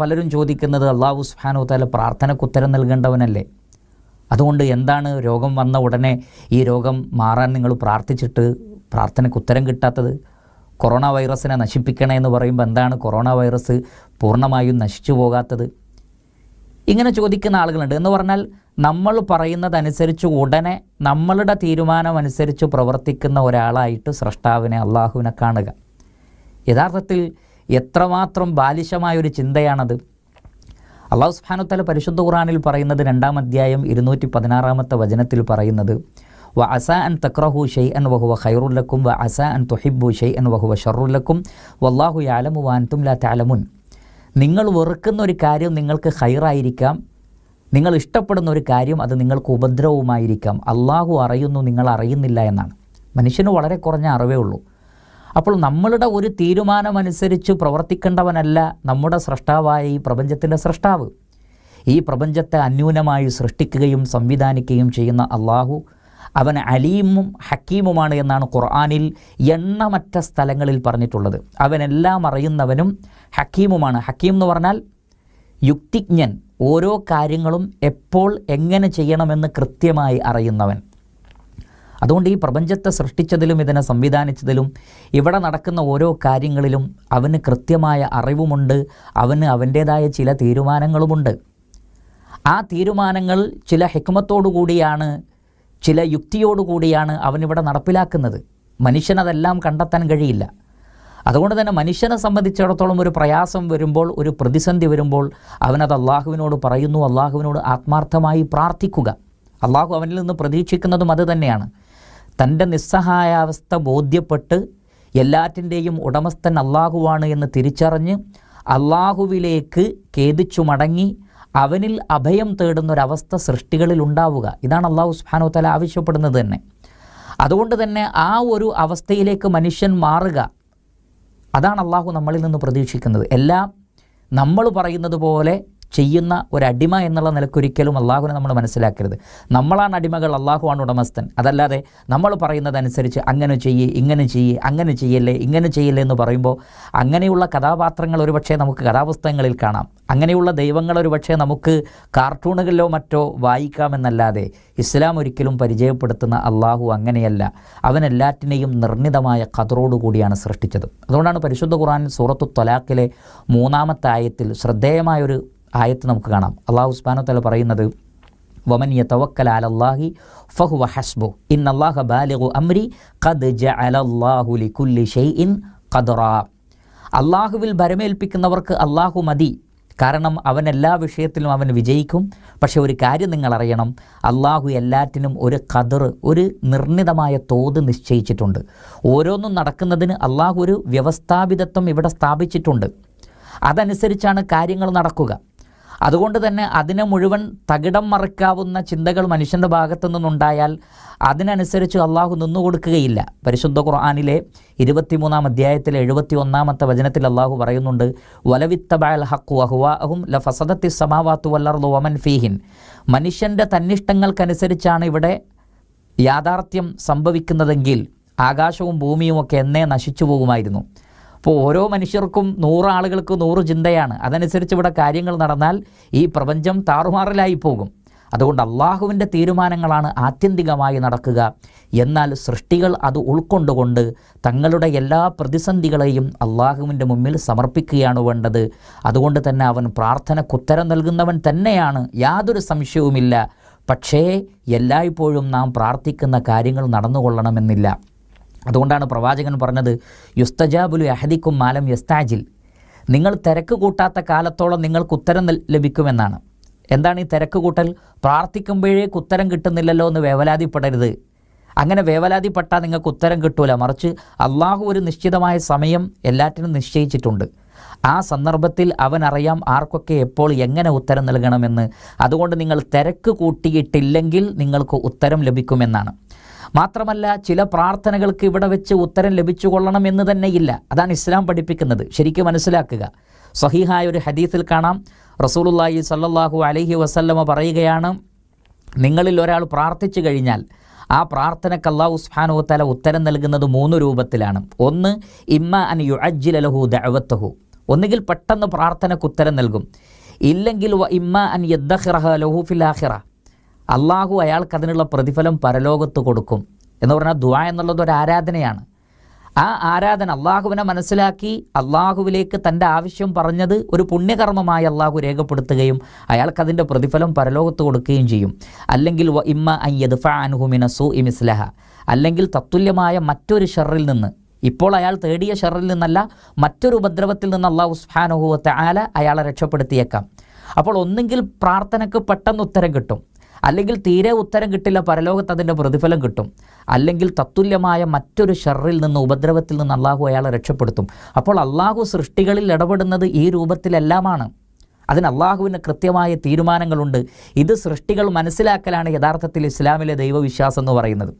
പലരും ചോദിക്കുന്നത് അള്ളാഹു സുഹാനു താല പ്രാർത്ഥനയ്ക്ക് ഉത്തരം നൽകേണ്ടവനല്ലേ? അതുകൊണ്ട് എന്താണ് രോഗം വന്ന ഉടനെ ഈ രോഗം മാറാൻ നിങ്ങൾ പ്രാർത്ഥിച്ചിട്ട് പ്രാർത്ഥനയ്ക്ക് ഉത്തരം കിട്ടാത്തത്? കൊറോണ വൈറസിനെ നശിപ്പിക്കണേ എന്ന് പറയുമ്പോൾ എന്താണ് കൊറോണ വൈറസ് പൂർണമായും നശിച്ചു പോകാത്തത്? ഇങ്ങനെ ചോദിക്കുന്ന ആളുകളുണ്ട്. എന്ന് പറഞ്ഞാൽ നമ്മൾ പറയുന്നതനുസരിച്ച് ഉടനെ നമ്മളുടെ തീരുമാനമനുസരിച്ച് പ്രവർത്തിക്കുന്ന ഒരാളായിട്ട് സ്രഷ്ടാവിനെ അള്ളാഹുവിനെ കാണുക. യഥാർത്ഥത്തിൽ എത്രമാത്രം ബാലിശമായൊരു ചിന്തയാണത്. അള്ളാഹു സുബ്ഹാനഹു പരിശുദ്ധ ഖുറാനിൽ പറയുന്നത് രണ്ടാം അധ്യായം ഇരുന്നൂറ്റി പതിനാറാമത്തെ വചനത്തിൽ പറയുന്നത് വ അസ അൻ തക്രഹു ഷെയ് അൻ വഹുവ ഖൈറുല്ലക്കും വ അസ അൻ തൊഹിബു ഷെയ് അൻ വഹുവ ഷറുല്ലക്കും വല്ലാഹു യാലമു വാൻതും ലാ താലമുൻ നിങ്ങൾ വെറുക്കുന്ന ഒരു കാര്യം നിങ്ങൾക്ക് ഹൈറായിരിക്കാം നിങ്ങൾ ഇഷ്ടപ്പെടുന്ന ഒരു കാര്യം അത് നിങ്ങൾക്ക് ഉപദ്രവമായിരിക്കാം അള്ളാഹു അറിയുന്നു നിങ്ങൾ അറിയുന്നില്ല എന്നാണ്. മനുഷ്യന് വളരെ കുറഞ്ഞ അറിവേ ഉള്ളൂ. അപ്പോൾ നമ്മളുടെ ഒരു തീരുമാനമനുസരിച്ച് പ്രവർത്തിക്കേണ്ടവനല്ല നമ്മുടെ സൃഷ്ടാവായ ഈ പ്രപഞ്ചത്തിന്റെ സൃഷ്ടാവ് ഈ പ്രപഞ്ചത്തെ അന്യൂനമായി സൃഷ്ടിക്കുകയും സംവിധാനിക്കുകയും ചെയ്യുന്ന അള്ളാഹു അവൻ അലീമും ഹക്കീമുമാണ് എന്നാണ് ഖുർആാനിൽ എണ്ണമറ്റ സ്ഥലങ്ങളിൽ പറഞ്ഞിട്ടുള്ളത്. അവനെല്ലാം അറിയുന്നവനും ഹക്കീമുമാണ്. ഹക്കീം എന്ന് പറഞ്ഞാൽ യുക്തിജ്ഞൻ. ഓരോ കാര്യങ്ങളും എപ്പോൾ എങ്ങനെ ചെയ്യണമെന്ന് കൃത്യമായി അറിയുന്നവൻ. അതുകൊണ്ട് ഈ പ്രപഞ്ചത്തെ സൃഷ്ടിച്ചതിലും ഇതിനെ സംവിധാനിച്ചതിലും ഇവിടെ നടക്കുന്ന ഓരോ കാര്യങ്ങളിലും അവന് കൃത്യമായ അറിവുമുണ്ട് അവന് അവന്റേതായ ചില തീരുമാനങ്ങളുമുണ്ട്. ആ തീരുമാനങ്ങൾ ചില ഹിക്മത്തോടു കൂടിയാണ് ചില യുക്തിയോടുകൂടിയാണ് അവനിവിടെ നടപ്പിലാക്കുന്നത്. മനുഷ്യനതെല്ലാം കണ്ടെത്താൻ കഴിയില്ല. അതുകൊണ്ട് തന്നെ മനുഷ്യനെ സംബന്ധിച്ചിടത്തോളം ഒരു പ്രയാസം വരുമ്പോൾ ഒരു പ്രതിസന്ധി വരുമ്പോൾ അവനത് അള്ളാഹുവിനോട് പറയുന്നു അള്ളാഹുവിനോട് ആത്മാർത്ഥമായി പ്രാർത്ഥിക്കുക. അള്ളാഹു അവനിൽ നിന്ന് പ്രതീക്ഷിക്കുന്നതും അത് തന്നെയാണ്. തന്റെ നിസ്സഹായാവസ്ഥ ബോധ്യപ്പെട്ട് എല്ലാറ്റിന്റെയും ഉടമസ്ഥൻ അള്ളാഹുവാണ് എന്ന് തിരിച്ചറിഞ്ഞ് അള്ളാഹുവിലേക്ക് ഖേദിച്ചു മടങ്ങി അവനിൽ അഭയം തേടുന്നൊരവസ്ഥ സൃഷ്ടികളിൽ ഉണ്ടാവുക. ഇതാണ് അള്ളാഹു സുഹാനോ തല ആവശ്യപ്പെടുന്നത് തന്നെ. അതുകൊണ്ട് തന്നെ ആ ഒരു അവസ്ഥയിലേക്ക് മനുഷ്യൻ മാറുക അതാണ് അള്ളാഹു നമ്മളിൽ നിന്ന് പ്രതീക്ഷിക്കുന്നത്. എല്ലാം നമ്മൾ പറയുന്നത് പോലെ ചെയ്യുന്ന ഒരു അടിമ എന്നുള്ള നിലക്കൊരിക്കലും അള്ളാഹുവിനെ നമ്മൾ മനസ്സിലാക്കരുത്. നമ്മളാണ് അടിമകൾ അള്ളാഹുവാണ് ഉടമസ്ഥൻ. അതല്ലാതെ നമ്മൾ പറയുന്നതനുസരിച്ച് അങ്ങനെ ചെയ്യേ ഇങ്ങനെ ചെയ്യേ അങ്ങനെ ചെയ്യല്ലേ ഇങ്ങനെ ചെയ്യല്ലേ എന്ന് പറയുമ്പോൾ അങ്ങനെയുള്ള കഥാപാത്രങ്ങൾ ഒരുപക്ഷെ നമുക്ക് കഥാപുസ്തകങ്ങളിൽ കാണാം. അങ്ങനെയുള്ള ദൈവങ്ങൾ ഒരുപക്ഷെ നമുക്ക് കാർട്ടൂണുകളിലോ മറ്റോ വായിക്കാമെന്നല്ലാതെ ഇസ്ലാം ഒരിക്കലും പരിചയപ്പെടുത്തുന്ന അള്ളാഹു അങ്ങനെയല്ല. അവൻ എല്ലാറ്റിനെയും നിർണിതമായ കതറോടുകൂടിയാണ് സൃഷ്ടിച്ചത്. അതുകൊണ്ടാണ് പരിശുദ്ധ ഖുറാൻ സൂറത്തു തൊലാഖിലെ മൂന്നാമത്തെ ആയത്തിൽ ശ്രദ്ധേയമായൊരു ആയത്ത് നമുക്ക് കാണാം. അള്ളാഹു ഉസ്മാനോ തല പറയുന്നത് വമൻ യതവക്കല അലല്ലാഹി ഫഹുവ ഹസ്ബു. ഇന്നല്ലാഹ ബാലിഗു അംരി ഖദ് ജഅലല്ലാഹു ലികുല്ലി ഷൈഇൻ ഖദറ. അള്ളാഹുവിൽ ഭരമേൽപ്പിക്കുന്നവർക്ക് അള്ളാഹു മതി. കാരണം അവൻ എല്ലാ വിഷയത്തിലും അവൻ വിജയിക്കും. പക്ഷേ ഒരു കാര്യം നിങ്ങൾ അറിയണം അള്ളാഹു എല്ലാറ്റിനും ഒരു കതിർ ഒരു നിർണിതമായ തോത് നിശ്ചയിച്ചിട്ടുണ്ട്. ഓരോന്നും നടക്കുന്നതിന് അള്ളാഹു ഒരു വ്യവസ്ഥാപിതത്വം ഇവിടെ സ്ഥാപിച്ചിട്ടുണ്ട്. അതനുസരിച്ചാണ് കാര്യങ്ങൾ നടക്കുക. അതുകൊണ്ട് തന്നെ അതിനെ മുഴുവൻ തകിടം മറിക്കാവുന്ന ചിന്തകൾ മനുഷ്യന്റെ ഭാഗത്തു നിന്നുണ്ടായാൽ അതിനനുസരിച്ച് അള്ളാഹു നിന്നു കൊടുക്കുകയില്ല. പരിശുദ്ധ ഖുർആാനിലെ ഇരുപത്തിമൂന്നാം അധ്യായത്തിലെ എഴുപത്തി ഒന്നാമത്തെ വചനത്തിൽ അള്ളാഹു പറയുന്നുണ്ട് വലവിത്തബാൽ ഹക്കു അഹുവാഹും ല ഫസദത്തി സമാവാത്തു വല്ലർദു വമൻ ഫീഹിൻ. മനുഷ്യന്റെ തന്നിഷ്ടങ്ങൾക്കനുസരിച്ചാണ് ഇവിടെ യാഥാർത്ഥ്യം സംഭവിക്കുന്നതെങ്കിൽ ആകാശവും ഭൂമിയുമൊക്കെ എന്നേ നശിച്ചു പോകുമായിരുന്നു. അപ്പോൾ ഓരോ മനുഷ്യർക്കും നൂറ് ആളുകൾക്ക് നൂറ് ചിന്തയാണ്. അതനുസരിച്ച് ഇവിടെ കാര്യങ്ങൾ നടന്നാൽ ഈ പ്രപഞ്ചം താറുമാറിലായി പോകും. അതുകൊണ്ട് അള്ളാഹുവിന്റെ തീരുമാനങ്ങളാണ് ആത്യന്തികമായി നടക്കുക. എന്നാൽ സൃഷ്ടികൾ അത് ഉൾക്കൊണ്ടുകൊണ്ട് തങ്ങളുടെ എല്ലാ പ്രതിസന്ധികളെയും അള്ളാഹുവിന്റെ മുമ്പിൽ സമർപ്പിക്കുകയാണ് വേണ്ടത്. അതുകൊണ്ട് തന്നെ അവൻ പ്രാർത്ഥനക്കുത്തരം നൽകുന്നവൻ തന്നെയാണ്. യാതൊരു സംശയവുമില്ല. പക്ഷേ എല്ലായ്പ്പോഴും നാം പ്രാർത്ഥിക്കുന്ന കാര്യങ്ങൾ നടന്നുകൊള്ളണമെന്നില്ല. അതുകൊണ്ടാണ് പ്രവാചകൻ പറഞ്ഞത് യുസ്തജാബുലു അഹദിക്കും മാലം യസ്താജിൽ. നിങ്ങൾ തിരക്ക് കൂട്ടാത്ത കാലത്തോളം നിങ്ങൾക്ക് ഉത്തരം ലഭിക്കുമെന്നാണ്. എന്താണ് ഈ തിരക്ക് കൂട്ടൽ? പ്രാർത്ഥിക്കുമ്പോഴേക്ക് ഉത്തരം കിട്ടുന്നില്ലല്ലോ എന്ന് വേവലാതിപ്പെടരുത്. അങ്ങനെ വേവലാതിപ്പെട്ടാൽ നിങ്ങൾക്ക് ഉത്തരം കിട്ടൂല. മറിച്ച് അള്ളാഹു ഒരു നിശ്ചിതമായ സമയം എല്ലാറ്റിനും നിശ്ചയിച്ചിട്ടുണ്ട്. ആ സന്ദർഭത്തിൽ അവൻ അറിയാം ആർക്കൊക്കെ എപ്പോൾ എങ്ങനെ ഉത്തരം നൽകണമെന്ന്. അതുകൊണ്ട് നിങ്ങൾ തിരക്ക് കൂട്ടിയിട്ടില്ലെങ്കിൽ നിങ്ങൾക്ക് ഉത്തരം ലഭിക്കുമെന്നാണ്. മാത്രമല്ല ചില പ്രാർത്ഥനകൾക്ക് ഇവിടെ വെച്ച് ഉത്തരം ലഭിച്ചു കൊള്ളണം എന്ന് തന്നെയില്ല. അതാണ് ഇസ്ലാം പഠിപ്പിക്കുന്നത്. ശരിക്കും മനസ്സിലാക്കുക. സഹിഹായ ഒരു ഹദീസിൽ കാണാം. റസൂലുള്ളാഹി സല്ലാഹു അലഹി വസല്ലമ പറയുകയാണ് നിങ്ങളിൽ ഒരാൾ പ്രാർത്ഥിച്ചു കഴിഞ്ഞാൽ ആ പ്രാർത്ഥനക്ക് അള്ളാഹു സുബ്ഹാനഹു തല ഉത്തരം നൽകുന്നത് മൂന്ന് രൂപത്തിലാണ്. ഒന്ന് ഇമ്മ അൻ യുഅജ്ജില ലഹു ദഅവത്തഹു. ഒന്നുകിൽ പെട്ടെന്ന് പ്രാർത്ഥനക്ക് ഉത്തരം നൽകും. ഇല്ലെങ്കിൽ ഇമ്മ അൻ യദ്ദഹിറഹ ലഹൂഫിൽ ആഹിറ അള്ളാഹു അയാൾക്ക് അതിനുള്ള പ്രതിഫലം പരലോകത്ത് കൊടുക്കും എന്ന് പറഞ്ഞാൽ ദുആ എന്നുള്ളത് ഒരു ആരാധനയാണ്. ആ ആരാധന അള്ളാഹുവിനെ മനസ്സിലാക്കി അള്ളാഹുവിലേക്ക് തന്റെ ആവശ്യം പറഞ്ഞത് ഒരു പുണ്യകർമ്മമായി അള്ളാഹു രേഖപ്പെടുത്തുകയും അയാൾക്ക് അതിന്റെ പ്രതിഫലം പരലോകത്ത് കൊടുക്കുകയും ചെയ്യും. അല്ലെങ്കിൽ ഇമ്മ അയ്യദ് ഫാൻഹുമിന സു ഇമിസ്ലഹ അല്ലെങ്കിൽ തത്തുല്യമായ മറ്റൊരു ഷെറിൽ നിന്ന്. ഇപ്പോൾ അയാൾ തേടിയ ഷെറിൽ നിന്നല്ല മറ്റൊരു ഉപദ്രവത്തിൽ നിന്ന് അള്ളാഹു സുഹാനുഭവത്തെ ആല അയാളെ രക്ഷപ്പെടുത്തിയേക്കാം. അപ്പോൾ ഒന്നെങ്കിൽ പ്രാർത്ഥനയ്ക്ക് പെട്ടെന്ന് ഉത്തരം കിട്ടും. അല്ലെങ്കിൽ തീരെ ഉത്തരം കിട്ടില്ല പരലോകത്ത് അതിന്റെ പ്രതിഫലം കിട്ടും. അല്ലെങ്കിൽ തത്തുല്യമായ മറ്റൊരു ഷെറിൽ നിന്ന് ഉപദ്രവത്തിൽ നിന്ന് അള്ളാഹു അയാളെ രക്ഷപ്പെടുത്തും. അപ്പോൾ അള്ളാഹു സൃഷ്ടികളിൽ ഇടപെടുന്നത് ഈ രൂപത്തിലെല്ലാമാണ്. അതിന് അള്ളാഹുവിന് കൃത്യമായ തീരുമാനങ്ങളുണ്ട്. ഇത് സൃഷ്ടികൾ മനസ്സിലാക്കലാണ് യഥാർത്ഥത്തിൽ ഇസ്ലാമിലെ ദൈവവിശ്വാസം എന്ന് പറയുന്നത്.